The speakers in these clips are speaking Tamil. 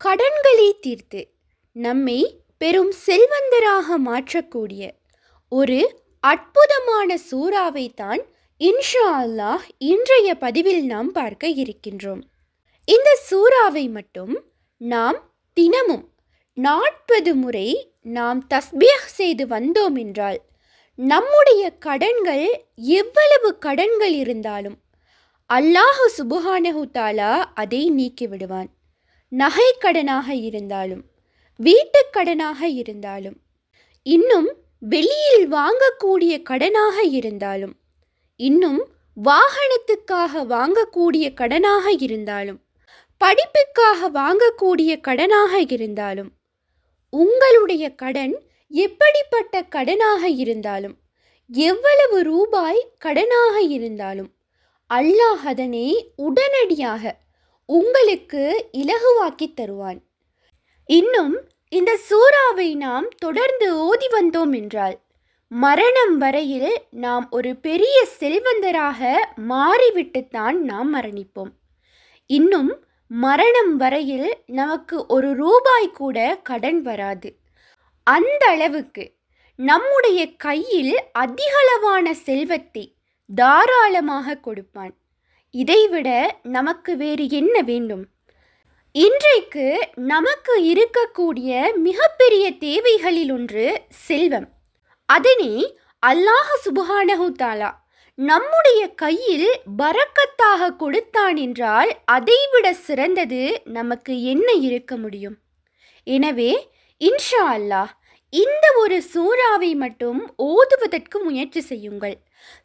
கடன்களை தீர்த்து நம்மை பெரும் செல்வந்தராக மாற்றக்கூடிய ஒரு அற்புதமான சூறாவை தான் இன்ஷா அல்லாஹ் இன்றைய பதிவில் நாம் பார்க்க இருக்கின்றோம். இந்த சூறாவை மட்டும் நாம் தினமும் நாற்பது முறை நாம் தஸ்பீஹ் செய்து வந்தோம் என்றால் நம்முடைய கடன்கள் எவ்வளவு கடன்கள் இருந்தாலும் அல்லாஹு சுபுஹானஹு தாலா அதை நீக்கிவிடுவான் விடுவான் நகை கடனாக இருந்தாலும் வீட்டுக் கடனாக இருந்தாலும் இன்னும் வெளியில் வாங்கக்கூடிய கடனாக இருந்தாலும் இன்னும் வாகனத்துக்காக வாங்கக்கூடிய கடனாக இருந்தாலும் படிப்புக்காக வாங்கக்கூடிய கடனாக இருந்தாலும் உங்களுடைய கடன் எப்படிப்பட்ட கடனாக இருந்தாலும் எவ்வளவு ரூபாய் கடனாக இருந்தாலும் அல்லாஹ் அதனை உடனடியாக உங்களுக்கு இலகுவாக்கி தருவான். இன்னும் இந்த சூறாவை நாம் தொடர்ந்து ஓதி வந்தோம் என்றால் மரணம் வரையில் நாம் ஒரு பெரிய செல்வந்தராக மாறிவிட்டுத்தான் நாம் மரணிப்போம். இன்னும் மரணம் வரையில் நமக்கு ஒரு ரூபாய் கூட கடன் வராது. அந்த அளவுக்கு நம்முடைய கையில் அதிகளவான செல்வத்தை தாராளமாக கொடுப்பான். இதைவிட நமக்கு வேறு என்ன வேண்டும்? இன்றைக்கு நமக்கு இருக்கக்கூடிய மிகப்பெரிய தேவைகளில் ஒன்று செல்வம். அதனை அல்லாஹ் சுபஹானஹு தாலா நம்முடைய கையில் பறக்கத்தாக கொடுத்தான் என்றால் அதைவிட சிறந்தது நமக்கு என்ன இருக்க முடியும்? எனவே இன்ஷா அல்லாஹ் இந்த ஒரு சூறாவை மட்டும் ஓதுவதற்கு முயற்சி செய்யுங்கள்.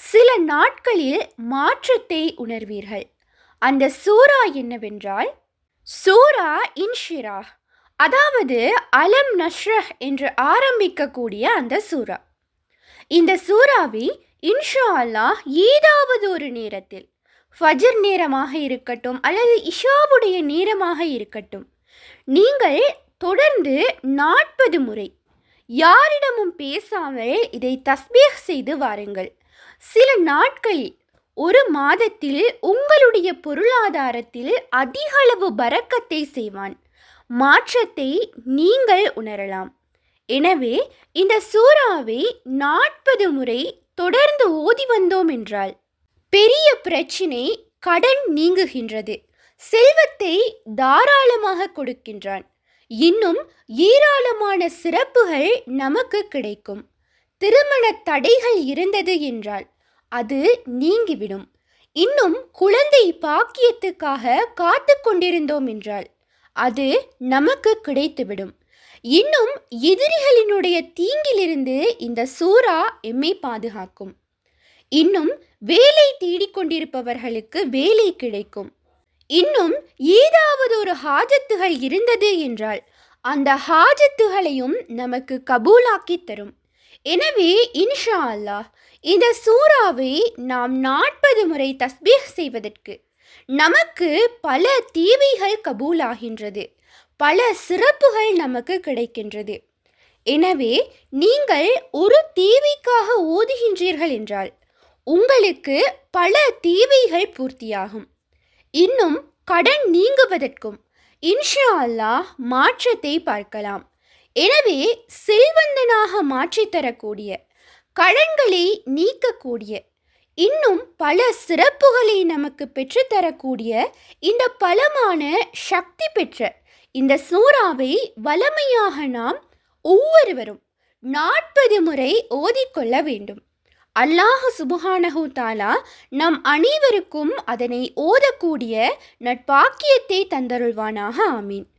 சில நாட்களில் மாற்றத்தை உணர்வீர்கள். அந்த சூறா என்னவென்றால் சூரா இன்ஷிரா அதாவது அலம் நஷ்ரஹ் என்று ஆரம்பிக்கக்கூடிய அந்த சூரா. இந்த சூறாவை இன்ஷா அல்லாஹ் ஏதாவது ஒரு நேரத்தில் ஃபஜர் நேரமாக இருக்கட்டும் அல்லது இஷாவுடைய நேரமாக இருக்கட்டும் நீங்கள் தொடர்ந்து நாற்பது முறை யாரிடமும் பேசாமல் இதை தஸ்பீக் செய்து வாருங்கள். சில நாட்களில் ஒரு மாதத்தில் உங்களுடைய பொருளாதாரத்தில் அதிக அளவு பறக்கத்தை செய்வான். மாற்றத்தை நீங்கள் உணரலாம். எனவே இந்த சூறாவை நாற்பது முறை தொடர்ந்து ஓதி வந்தோம் என்றால் பெரிய பிரச்சினை கடன் நீங்குகின்றது. செல்வத்தை தாராளமாக கொடுக்கின்றான். இன்னும் ஏராளமான சிறப்புகள் நமக்கு கிடைக்கும். திருமண தடைகள் இருந்தது என்றால் அது நீங்கிவிடும். இன்னும் குழந்தை பாக்கியத்துக்காக காத்து கொண்டிருந்தோம் என்றால் அது நமக்கு கிடைத்துவிடும். இன்னும் எதிரிகளினுடைய தீங்கிலிருந்து இந்த சூறா எம்மை பாதுகாக்கும். இன்னும் வேலை தேடிக்கொண்டிருப்பவர்களுக்கு வேலை கிடைக்கும். இன்னும் ஏதாவது ஒரு ஹாஜத்துகள் இருந்தது என்றால் அந்த ஹாஜத்துகளையும் நமக்கு கபூலாக்கி தரும். எனவே இன்ஷா அல்லாஹ் இந்த சூறாவை நாம் நாற்பது முறை தஸ்பீக் செய்வதற்கு நமக்கு பல தேவைகள் கபூலாகின்றது. பல சிறப்புகள் நமக்கு கிடைக்கின்றது. எனவே நீங்கள் ஒரு தேவைக்காக ஓதுகின்றீர்கள் என்றால் உங்களுக்கு பல தேவைகள் பூர்த்தியாகும். இன்னும் கடன் நீங்குவதற்கும் இன்ஷா அல்லாஹ் மாற்றத்தை பார்க்கலாம். எனவே செல்வந்தனாக மாற்றித்தரக்கூடிய கடன்களை நீக்கக்கூடிய இன்னும் பல சிறப்புகளை நமக்கு பெற்றுத்தரக்கூடிய இந்த பலமான சக்தி பெற்ற இந்த சூறாவை வலமையாக நாம் ஒவ்வொருவரும் நாற்பது முறை ஓதிக்கொள்ள வேண்டும். அல்லாஹ் சுபஹானஹு தாலா நம் அனைவருக்கும் அதனை ஓதக்கூடிய நட்பாக்கியத்தை தந்தருள்வானாக. ஆமீன்.